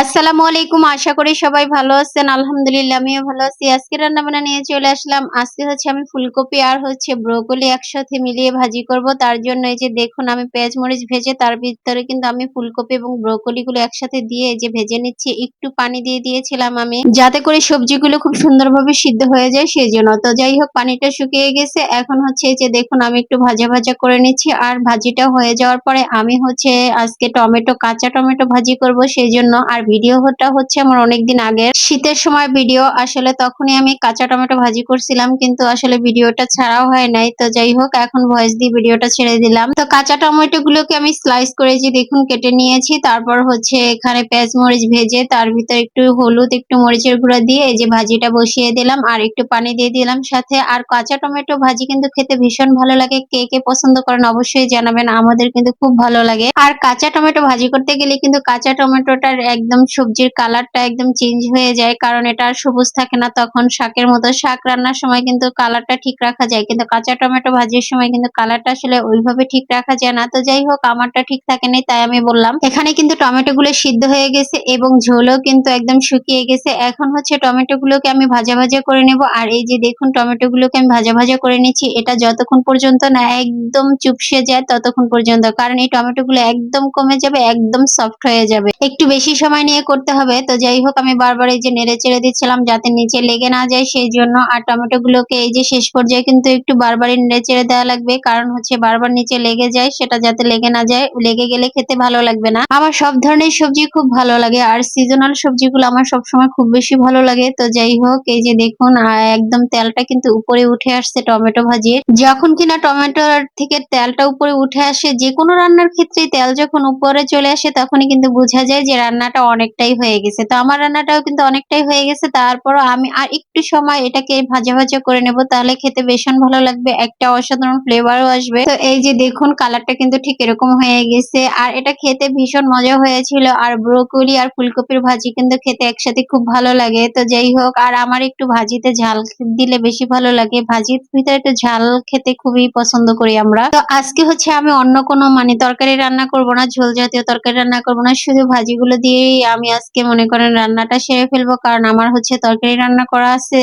আসসালামু আলাইকুম, আশা করি সবাই ভালো আছেন। আলহামদুলিল্লাহ, আমিও ভালো আছি। আজকে রান্না বান্না নিয়ে চলে আসলাম। আজকে হচ্ছে আমি ফুলকপি আর হচ্ছে ব্রোকলি একসাথে মিলিয়ে ভাজি করব। তার জন্য এই যে দেখুন, আমি পেঁয়াজ মরিচ ভেজে তার ভিতরে কিন্তু আমি ফুলকপি এবং ব্রোকলি গুলো একসাথে দিয়ে যে ভেজে নিচ্ছি। একটু পানি দিয়ে দিয়েছিলাম আমি, যাতে করে সবজিগুলো খুব সুন্দরভাবে সিদ্ধ হয়ে যায় সেই জন্য তো যাই হোক, পানিটা শুকিয়ে গেছে। এখন হচ্ছে এই যে দেখুন, আমি একটু ভাজা ভাজা করে নিচ্ছি। আর ভাজিটা হয়ে যাওয়ার পরে আমি হচ্ছে আজকে টমেটো, কাঁচা টমেটো ভাজি করব সেই জন্য আর ভিডিওটা হচ্ছে আমার অনেকদিন আগের। শীতের সময় ভিডিও, আসলে তখনই আমি কাঁচা টমেটো ভাজি করছিলাম, কিন্তু আসলে ভিডিওটা ছাড়াও হয় নাই। তো যাই হোক, এখন ভয়েস দিয়ে ভিডিওটা ছেড়ে দিলাম। তো কাঁচা টমেটো গুলোকে আমি স্লাইস করেছি দেখুন, কেটে নিয়েছি। তারপর হচ্ছে এখানে পেঁয়াজ মরিচ ভেজে, তার ভিতরে একটু হলুদ, একটু মরিচের গুঁড়া দিয়ে এই যে ভাজিটা বসিয়ে দিলাম, আর একটু পানি দিয়ে দিলাম। সাথে আর কাঁচা টমেটো ভাজি কিন্তু খেতে ভীষণ ভালো লাগে। কে কে পছন্দ করেন অবশ্যই জানাবেন, আমাদের কিন্তু খুব ভালো লাগে। আর কাঁচা টমেটো ভাজি করতে গেলে কিন্তু কাঁচা টমেটোটার একদম সবজির কালারটা একদম চেঞ্জ হয়ে যায়, কারণ এটা আর সবুজ থাকে না, তখন শাকের মতো শাক রান্নার সময় কিন্তু কালারটা ঠিক রাখা যায়, কিন্তু কাঁচা টমেটো ভাজির সময় কিন্তু কালারটা আসলে ওইভাবে ঠিক রাখা যায় না। তো যাই হোক, আমারটা ঠিক থাকে নাই, তাই আমি বললাম। এখানে কিন্তু টমেটো গুলো সিদ্ধ হয়ে গেছে এবং ঝোলও কিন্তু একদম শুকিয়ে গেছে। এখন হচ্ছে টমেটো গুলোকে আমি ভাজা ভাজা করে নেব, আর এই যে দেখুন টমেটো গুলোকে আমি ভাজা ভাজা করে নিচ্ছি, এটা যতক্ষণ পর্যন্ত না একদম চুপসে যায় ততক্ষণ পর্যন্ত, কারণ এই টমেটো গুলো একদম কমে যাবে, একদম সফট হয়ে যাবে। একটু বেশি সময় নিয়ে করতে হবে। তো যাই হোক, আমি বারবার এই যে নেড়ে চেড়ে দিচ্ছিলাম যাতে নিচে লেগে না যায়, সেই জন্য আর টমেটো গুলোকে এই যে শেষ পর্যায়ে কিন্তু একটু বারবারই নেড়ে চেড়ে দেওয়া লাগবে। কারণ হচ্ছে বারবার নিচে লেগে যায়, সেটা যাতে লেগে না যায়, লেগে গেলে খেতে ভালো লাগবে না। আমার সব ধরনের সবজি খুব ভালো লাগে আর সিজনাল সবজিগুলো আমার সবসময় খুব বেশি ভালো লাগে। তো যাই হোক, এই যে দেখুন একদম তেলটা কিন্তু উপরে উঠে আসছে টমেটো ভাজির যখন কিনা টমেটোর থেকে তেলটা উপরে উঠে আসে যে কোনো রান্নার ক্ষেত্রে তেল যখন উপরে চলে আসে, তখনই কিন্তু বোঝা যায় যে রান্নাটা অনেকটাই হয়ে গেছে। তো আমার রান্নাটাও কিন্তু অনেকটাই হয়ে গেছে। তারপরও আমি আর একটু সময় এটাকে ভাজা ভাজা করে নেব। তাহলে খেতে ভীষণ ভালো লাগবে, একটা অসাধারণ ফ্লেভারও আসবে। তো এই যে দেখুন কালারটা কিন্তু ঠিক এরকম হয়ে গেছে। আর এটা খেতে ভীষণ মজা হয়েছিল। আর ব্রোকলি আর ফুলকপির ভাজি কিন্তু খেতে একসাথে খুব ভালো লাগে। তো যাই হোক, আর আমার একটু ভাজিতে ঝাল দিলে বেশি ভালো লাগে। ভাজির ভিতরে একটু ঝাল খেতে খুবই পছন্দ করি আমরা। তো আজকে হচ্ছে আমি অন্য কোনো মানে তরকারি রান্না করব না, ঝোল জাতীয় তরকারি রান্না করব না। শুধু ভাজিগুলো দিয়েই আমি আজকে মনে করেন রান্নাটা সেরে ফেলব, কারণ আমার হচ্ছে তরকারি রান্না করা আছে,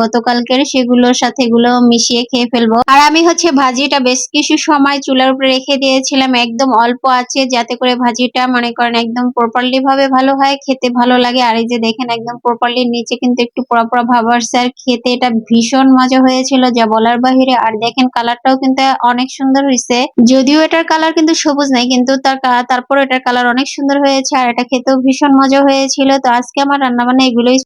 গতকালকের সেগুলোর সাথে এগুলো মিশিয়ে খেয়ে ফেলব। আর আমি হচ্ছে ভাজিটা বেশ কিছু সময় চুলার উপরে রেখে দিয়েছিলাম, একদম অল্প আছে, যাতে করে ভাজিটা মনে করেন একদম প্রপারলি ভাবে ভালো হয়, খেতে ভালো লাগে। আর এই যে দেখেন একদম প্রপারলি নিচে কিন্তু একটু পোড়া পোড়া ভাব আসছে, আর খেতে এটা ভীষণ মজা হয়েছিল যা বলার বাহিরে। আর দেখেন কালারটাও কিন্তু অনেক সুন্দর হয়েছে যদিও এটার কালার কিন্তু সবুজ নাই, কিন্তু তার তারপর এটার কালার অনেক সুন্দর হয়েছে, আর এটা খেতেও ভীষণ মজা হয়েছিল। তো আজকে আমার রান্না বান্না এগুলোই